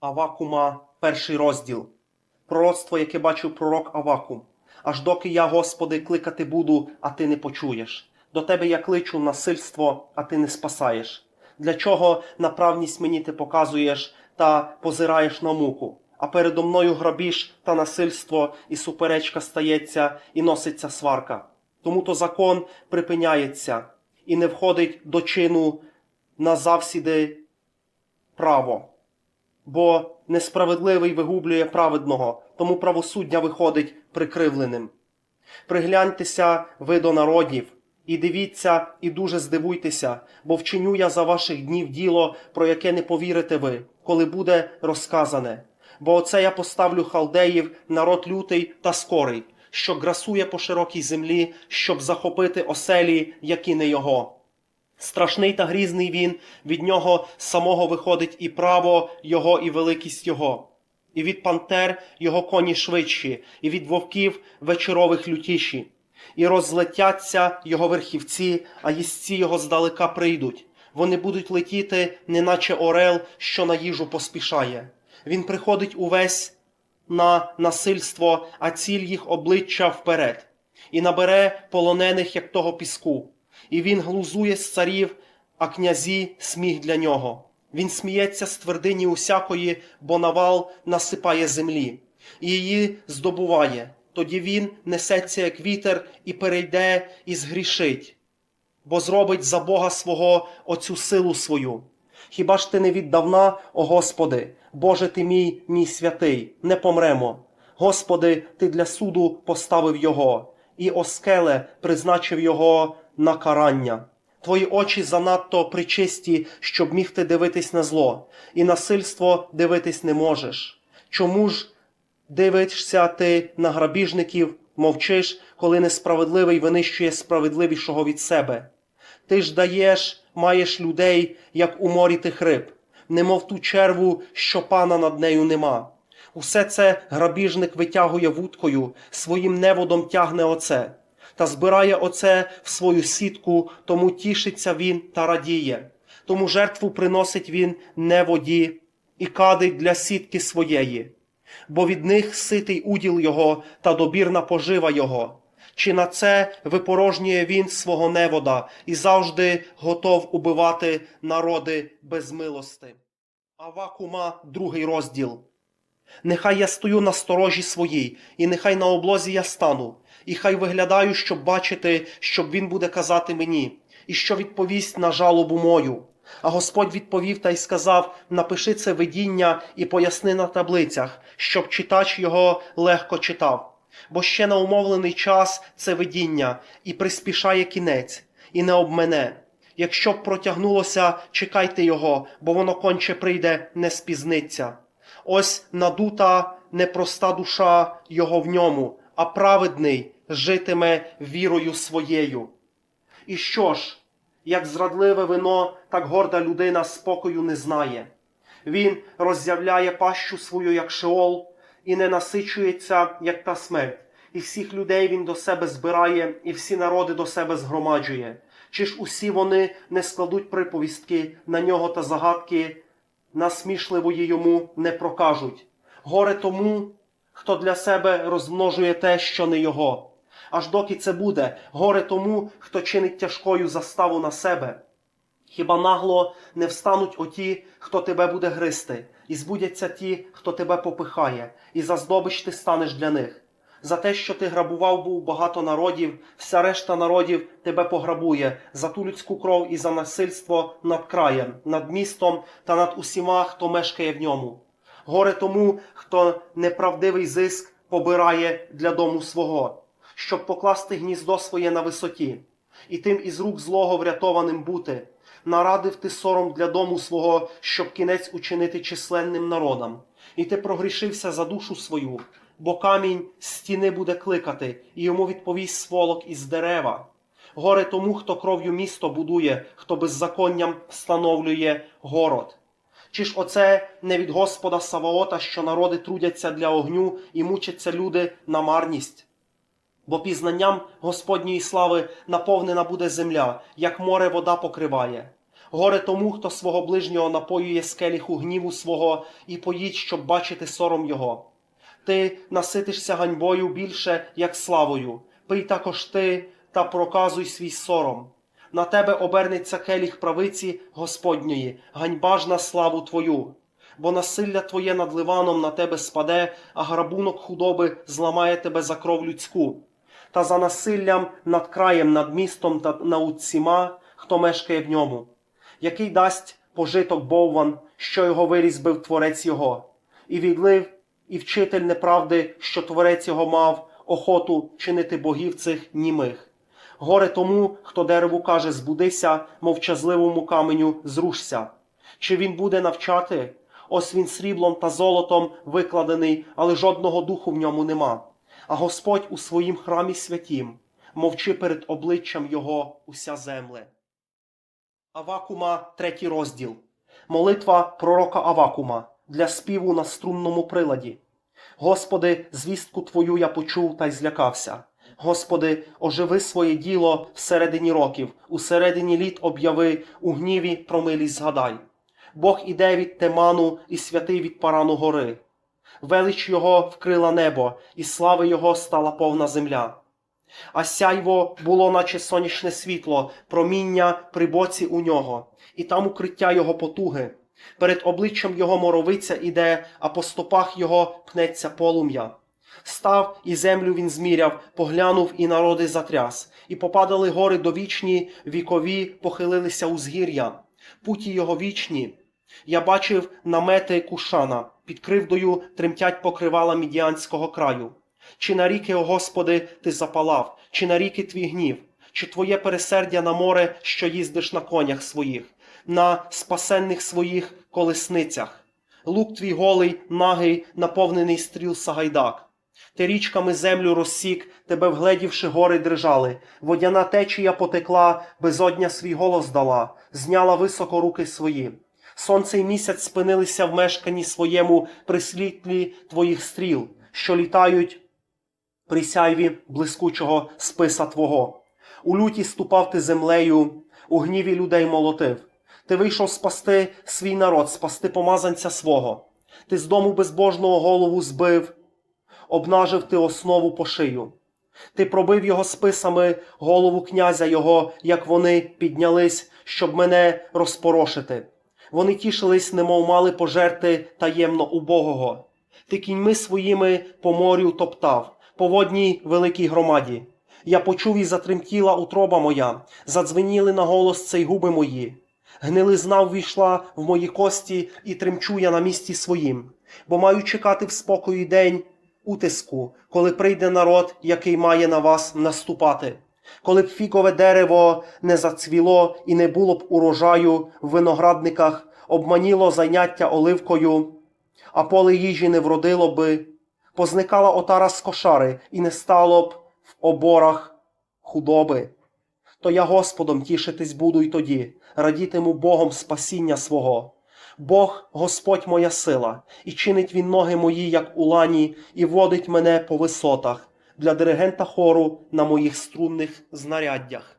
Авакума, перший розділ. Пророцтво, яке бачив пророк Авакум. Аж доки я, Господи, кликати буду, а ти не почуєш. До тебе я кличу насильство, а ти не спасаєш. Для чого направність мені ти показуєш та позираєш на муку? А передо мною грабіж та насильство, і суперечка стається, і носиться сварка. Тому то закон припиняється і не входить до чину назавсіди право бо несправедливий вигублює праведного, тому правосуддя виходить прикривленим. Пригляньтеся ви до народів, і дивіться, і дуже здивуйтеся, бо вчиню я за ваших днів діло, про яке не повірите ви, коли буде розказане. Бо оце я поставлю халдеїв, народ лютий та скорий, що грасує по широкій землі, щоб захопити оселі, які не його. Страшний та грізний він, від нього самого виходить і право його, і великість його. І від пантер його коні швидші, і від вовків вечорових лютіші. І розлетяться його верхівці, а їстці його здалека прийдуть. Вони будуть летіти, неначе орел, що на їжу поспішає. Він приходить увесь на насильство, а ціль їх обличчя вперед, і набере полонених, як того піску і він глузує з царів, а князі сміх для нього. Він сміється з твердині усякої, бо навал насипає землі, і її здобуває. Тоді він несеться, як вітер, і перейде, і згрішить, бо зробить за Бога свого оцю силу свою. Хіба ж ти не віддавна, о Господи, Боже ти мій, мій святий, не помремо. Господи, ти для суду поставив його, і оскеле призначив його на карання. Твої очі занадто причисті, щоб міг ти дивитись на зло, і насильство дивитись не можеш. Чому ж дивишся ти на грабіжників, мовчиш, коли несправедливий винищує справедливішого від себе? Ти ж даєш, маєш людей, як у морі тих риб, немов ту черву, що пана над нею нема. Усе це грабіжник витягує вудкою, своїм неводом тягне оце та збирає оце в свою сітку, тому тішиться він та радіє. Тому жертву приносить він не воді і кадить для сітки своєї, бо від них ситий уділ його та добірна пожива його. Чи на це випорожнює він свого невода і завжди готов убивати народи без милости? Авакума, другий розділ. Нехай я стою на сторожі своїй, і нехай на облозі я стану, і хай виглядаю, щоб бачити, щоб він буде казати мені, і що відповість на жалобу мою. А Господь відповів та й сказав: напиши це видіння і поясни на таблицях, щоб читач його легко читав. Бо ще на умовлений час це видіння, і приспішає кінець, і не обмене. Якщо б протягнулося, чекайте його, бо воно конче прийде, не спізниться. Ось надута непроста душа його в ньому, а праведний житиме вірою своєю. І що ж, як зрадливе вино, так горда людина спокою не знає. Він роззявляє пащу свою, як шеол, і не насичується, як та смерть. І всіх людей він до себе збирає, і всі народи до себе згромаджує. Чи ж усі вони не складуть приповістки на нього та загадки, насмішливої йому не прокажуть? Горе тому, хто для себе розмножує те, що не його. Аж доки це буде, горе тому, хто чинить тяжкою заставу на себе. Хіба нагло не встануть оті, хто тебе буде гризти, і збудяться ті, хто тебе попихає, і за здобич ти станеш для них. За те, що ти грабував був багато народів, вся решта народів тебе пограбує за ту людську кров і за насильство над краєм, над містом та над усіма, хто мешкає в ньому. Горе тому, хто неправдивий зиск побирає для дому свого, щоб покласти гніздо своє на висоті, і тим із рук злого врятованим бути. Нарадив ти сором для дому свого, щоб кінець учинити численним народам, і ти прогрішився за душу свою, бо камінь стіни буде кликати, і йому відповість сволок із дерева. Горе тому, хто кров'ю місто будує, хто беззаконням встановлює город. Чи ж оце не від Господа Саваота, що народи трудяться для огню і мучаться люди на марність? Бо пізнанням Господньої слави наповнена буде земля, як море вода покриває. Горе тому, хто свого ближнього напоює з келіху гніву свого і поїть, щоб бачити сором його. Ти наситишся ганьбою більше, як славою. Пий також ти та проказуй свій сором. На тебе обернеться келіх правиці Господньої, ганьба ж на славу твою. Бо насилля твоє над ливаном на тебе спаде, а грабунок худоби зламає тебе за кров людську. Та за насиллям над краєм, над містом та над усіма, хто мешкає в ньому, який дасть пожиток Бовван, що його вирізбив творець його, і відлив, і вчитель неправди, що творець його мав охоту чинити богів цих німих. Горе тому, хто дереву каже збудися, мовчазливому каменю зрушся. Чи він буде навчати? Ось він сріблом та золотом викладений, але жодного духу в ньому нема. А Господь у своїм храмі святім, мовчи перед обличчям його уся земле. Авакума, третій розділ. Молитва пророка Авакума для співу на струнному приладі. Господи, звістку Твою я почув та й злякався. Господи, оживи своє діло всередині років, усередині літ об'яви, у гніві про милість згадай. Бог іде від Теману і святий від Парану гори. Велич його вкрила небо, і слави його стала повна земля. А сяйво було, наче сонячне світло, проміння при боці у нього, і там укриття його потуги. Перед обличчям його моровиця іде, а по стопах його пнеться полум'я. Став і землю він зміряв, поглянув і народи затряс, і попадали гори довічні, вікові похилилися узгір'я, путі його вічні. Я бачив намети Кушана, під кривдою тремтять покривала мідіанського краю. Чи на ріки, о Господи, ти запалав, чи на ріки твій гнів, чи твоє пересердя на море, що їздиш на конях своїх, на спасенних своїх колесницях, лук твій голий, нагий, наповнений стріл Сагайдак. Ти річками землю розсік, тебе вгледівши гори дрижали, водяна течія потекла, безодня свій голос дала, зняла високо руки свої. Сонце й місяць спинилися в мешканні своєму при світлі твоїх стріл, що літають при сяйві блискучого списа Твого. У люті ступав ти землею, у гніві людей молотив. Ти вийшов спасти свій народ, спасти помазанця свого. Ти з дому безбожного голову збив, обнажив ти основу по шию. Ти пробив його списами голову князя його, як вони піднялись, щоб мене розпорошити. Вони тішились, немов мали пожерти таємно убогого. Ти кіньми своїми по морю топтав, по водній великій громаді. Я почув і затремтіла утроба моя, задзвеніли на голос цей губи мої. Гнилизна ввійшла в мої кості і тремчу я на місці своїм, бо маю чекати в спокої день утиску, коли прийде народ, який має на вас наступати. Коли б фікове дерево не зацвіло і не було б урожаю в виноградниках, обманіло заняття оливкою, а поле їжі не вродило би, позникала отара з кошари і не стало б в оборах худоби. То я Господом тішитись буду й тоді, радітиму Богом спасіння свого. Бог Господь моя сила, і чинить він ноги мої, як у лані, і водить мене по висотах для диригента хору на моїх струнних знаряддях.